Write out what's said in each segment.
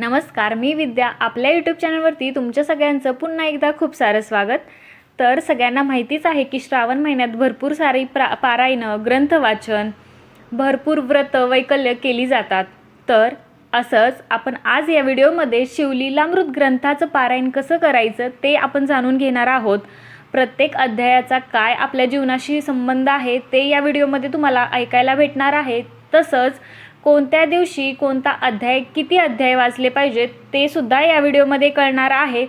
नमस्कार मी विद्या. आपल्या यूट्यूब चॅनलवरती तुमच्या सगळ्यांचं पुन्हा एकदा खूप सारं स्वागत. तर सगळ्यांना माहितीच आहे की श्रावण महिन्यात भरपूर सारी प्रा पारायणं ग्रंथवाचन भरपूर व्रत वैकल्य केली जातात. तर असंच आपण आज या व्हिडिओमध्ये शिवलीलामृत ग्रंथाचं पारायण कसं करायचं ते आपण जाणून घेणार आहोत. प्रत्येक अध्यायाचा काय आपल्या जीवनाशी संबंध आहे ते या व्हिडिओमध्ये तुम्हाला ऐकायला भेटणार आहे. तसंच कोणत्या दिवशी कोणता अध्याय किती अध्याय वाचले पाहिजेत ते सुद्धा या व्हिडिओमध्ये कळणार आहे.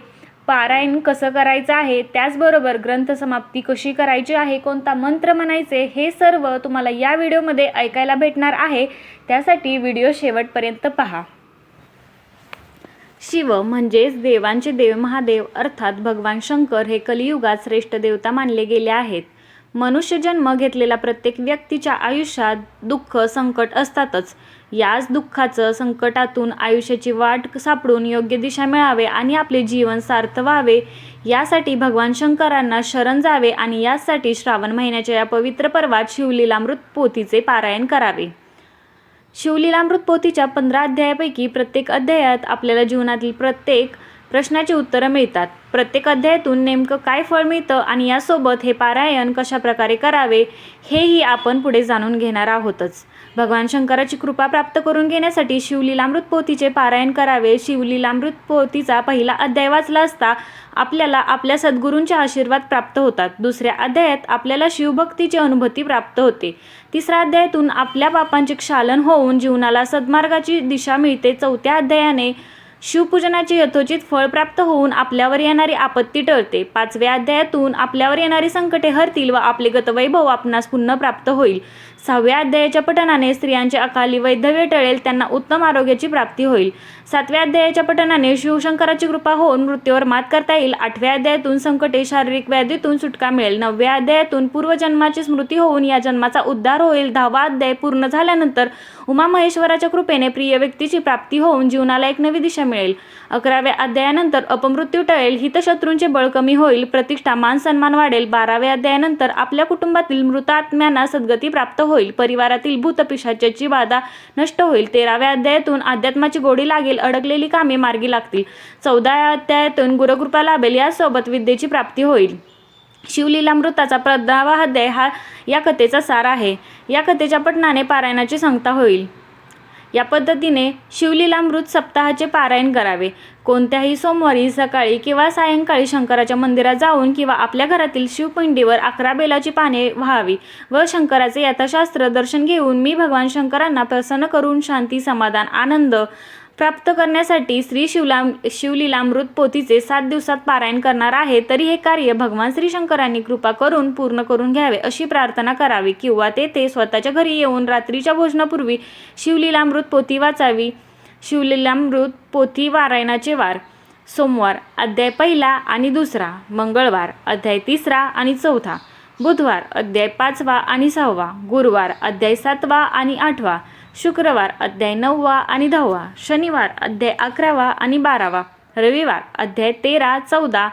पारायण कसं करायचं आहे त्याचबरोबर ग्रंथसमाप्ती कशी करायची आहे कोणता मंत्र म्हणायचे हे सर्व तुम्हाला या व्हिडिओमध्ये ऐकायला भेटणार आहे. त्यासाठी व्हिडिओ शेवटपर्यंत पहा. शिव म्हणजेच देवांचे देव महादेव अर्थात भगवान शंकर हे कलियुगात श्रेष्ठ देवता मानले गेले आहेत. मनुष्य जन्म घेतलेला प्रत्येक व्यक्तीच्या आयुष्यात दुःख संकट असतातच. याच दुःखाचं संकटातून आयुष्याची वाट सापडून योग्य दिशा मिळावे आणि आपले जीवन सार्थ व्हावे यासाठी भगवान शंकरांना शरण जावे आणि यासाठी श्रावण महिन्याच्या या पवित्र पर्वात शिवलीलामृत पोथीचे पारायण करावे. शिवलीलामृत पोथीच्या पंधरा अध्यायापैकी प्रत्येक अध्यायात आपल्याला जीवनातील प्रत्येक प्रश्नाची उत्तरं मिळतात. प्रत्येक अध्यायातून नेमकं काय फळ मिळतं आणि यासोबत हे पारायण कशा प्रकारे करावे हेही आपण पुढे जाणून घेणार आहोतच. भगवान शंकराची कृपा प्राप्त करून घेण्यासाठी शिवलीलामृत पोथीचे पारायण करावे. शिवलीलामृत पोथीचा पहिला अध्याय वाचला असता आपल्याला आपल्या सद्गुरूंचे आशीर्वाद प्राप्त होतात. दुसऱ्या अध्यायात आपल्याला शिवभक्तीची अनुभूती प्राप्त होते. तिसऱ्या अध्यायातून आपल्या पापांचे क्षालन होऊन जीवनाला सद्मार्गाची दिशा मिळते. चौथ्या अध्यायाने शिवपूजनाचे यथोचित फळ प्राप्त होऊन आपल्यावर येणारी आपत्ती टळते. पाचव्या अध्यायातून आपल्यावर येणारी संकटे हरतील व आपले गतवैभव आपणास पुन्हा प्राप्त होईल. सहाव्या अध्यायाच्या पठणाने स्त्रियांचे अकाली वैधव्य टळेल त्यांना उत्तम आरोग्याची प्राप्ती होईल. सातव्या अध्यायाच्या पठणाने शिवशंकराची कृपा होऊन मृत्यूवर मात करता येईल. आठव्या अध्यायातून संकटे शारीरिक व्याधीतून सुटका मिळेल. नवव्या अध्यायातून पूर्वजन्माची स्मृती होऊन या जन्माचा उद्धार होईल. दहावा अध्याय पूर्ण झाल्यानंतर उमा महेश्वराच्या कृपेने प्रिय व्यक्तीची प्राप्ती होऊन जीवनाला एक नवी दिशा मिळेल. अकराव्या अध्यायानंतर अपमृत्यू टळेल हितशत्रूंचे बळ कमी होईल प्रतिष्ठा मान सन्मान वाढेल. बाराव्या अध्यायानंतर आपल्या कुटुंबातील मृत आत्म्यांना सद्गती प्राप्त होईल. परिवारातील भूतपिशाच्याची बाधा नष्ट होईल. तेराव्या अध्यायातून अध्यात्माची गोडी लागेल अडकलेली कामे मार्गी लागतील. चौदाव्या अध्यायातून गुरुकृपा लाभेल यासोबत विद्येची प्राप्ती होईल. शिवलीलामृताचा प्रदावा अध्याय हा या कथेचा सार आहे. या कथेच्या पठणाने पारायणाची सांगता होईल. या पद्धतीने शिवलीलामृत सप्ताहाचे पारायण करावे. कोणत्याही सोमवारी सकाळी किंवा सायंकाळी शंकराच्या मंदिरात जाऊन किंवा आपल्या घरातील शिवपिंडीवर अकरा बेलाची पाने व्हावी व शंकराचे यथाशास्त्र दर्शन घेऊन मी भगवान शंकरांना प्रसन्न करून शांती समाधान आनंद प्राप्त करण्यासाठी श्री शिवला शिवलीलामृत पोथीचे सात दिवसात पारायण करणार आहे तरी हे कार्य भगवान श्री शंकरांनी कृपा करून पूर्ण करून घ्यावे अशी प्रार्थना करावी किंवा ते ते स्वतःच्या घरी येऊन रात्रीच्या भोजनापूर्वी शिवलीलामृत पोथी वाचावी. शिवलीलामृत पोथी वारायणाचे वार सोमवार अध्याय पहिला आणि दुसरा मंगळवार अध्याय तिसरा आणि चौथा बुधवार अध्याय पाचवा आणि सहावा गुरुवार अध्याय सातवा आणि आठवा शुक्रवार अध्याय नववा आणि दहावा शनिवार अध्याय अकरावा आणि बारावा रविवार अध्याय तेरा चौदा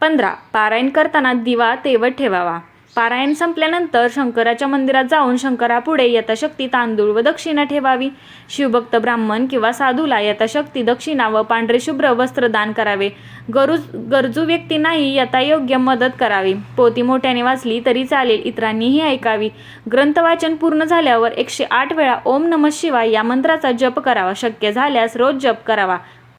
पंधरा पारायण करताना दिवा तेवत ठेवावा. पारायण संपल्यानंतर शंकराच्या मंदिरात जाऊन शंकरापुढे यथाशक्ती तांदूळ व दक्षिणा ठेवावी. शिवभक्त ब्राह्मण किंवा साधूला यथाशक्ती दक्षिणा व पांढरे शुभ्र वस्त्र दान करावे. गरुज गरजू व्यक्तींनाही यथायोग्य मदत करावी. पोती मोठ्याने वाचली तरी चालेल इतरांनीही ऐकावी. ग्रंथवाचन पूर्ण झाल्यावर एकशे आठ वेळा ओम नम शिवाय या मंत्राचा जप करावा. शक्य झाल्यास रोज जप करावा.